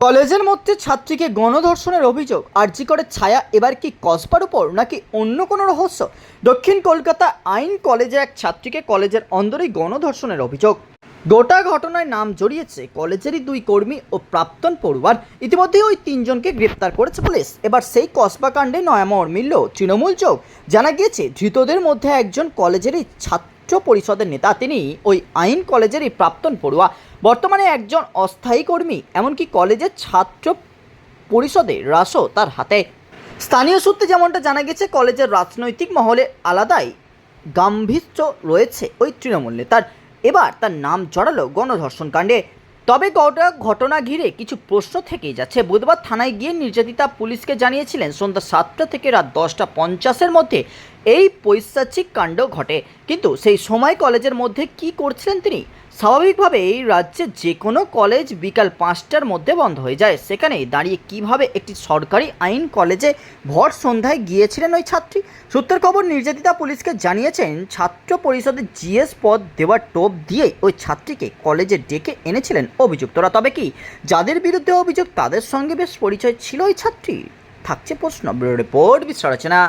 কলেজের মধ্যে ছাত্রীকে গণধর্ষণের অভিযোগ। আর্জি করে ছায়া, এবার কি কসবার উপর নাকি অন্য কোনো রহস্য? দক্ষিণ কলকাতা আইন কলেজের এক ছাত্রীকে কলেজের অন্দরেই গণধর্ষণের অভিযোগ। গোটা ঘটনায় নাম জড়িয়েছে কলেজেরই দুই কর্মী ও প্রাক্তন পড়ুয়ার। ইতিমধ্যে ওই তিনজনকে গ্রেপ্তার করেছে পুলিশ। এবার সেই কসবা কাণ্ডে নয়ামর মিলল তৃণমূল চোখ জানা গিয়েছে, ধৃতদের মধ্যে একজন কলেজেরই ছাত্র পরিষদের নেতা তিনি ওই আইন কলেজেরই প্রাক্তন পড়ুয়া। বর্তমানে একজন অস্থায়ী কর্মী, এমনকি কলেজের ছাত্র পরিষদের রাসও তার হাতে। স্থানীয় সূত্রে যেমনটা জানা গেছে, কলেজের রাজনৈতিক মহলে আলাদাই গাম্ভীর্য রয়েছে ওই তৃণমূল নেতার। এবার তার নাম জড়ালো গণধর্ষণ কাণ্ডে। তবে গোটা ঘটনা ঘিরে কিছু প্রশ্ন থেকেই যাচ্ছে। বুধবার থানায় গিয়ে নির্যাতিতা পুলিশকে জানিয়েছিলেন, সন্ধ্যা সাতটা থেকে রাত দশটা পঞ্চাশের মধ্যে এই পৈশাচিক কাণ্ড ঘটে। কিন্তু সেই সময় কলেজের মধ্যে কি করছিলেন তিনি? স্বাভাবিকভাবে এই রাজ্যে যে কোনো কলেজ বিকাল পাঁচটার মধ্যে বন্ধ হয়ে যায়। সেখানে দাঁড়িয়ে কীভাবে একটি সরকারি আইন কলেজে ভর সন্ধ্যায় গিয়েছিলেন ওই ছাত্রী? সূত্রের খবর, নির্যাতিতা পুলিশকে জানিয়েছেন, ছাত্র পরিষদের জিএস পদ দেওয়ার টোপ দিয়ে ওই ছাত্রীকে কলেজে ডেকে এনেছিলেন অভিযুক্তরা। তবে কি, যাদের বিরুদ্ধে অভিযোগ তাদের সঙ্গে বেশ পরিচয় ছিল ওই ছাত্রী থাকছে প্রশ্ন রিপোর্ট বিশ্লেষণা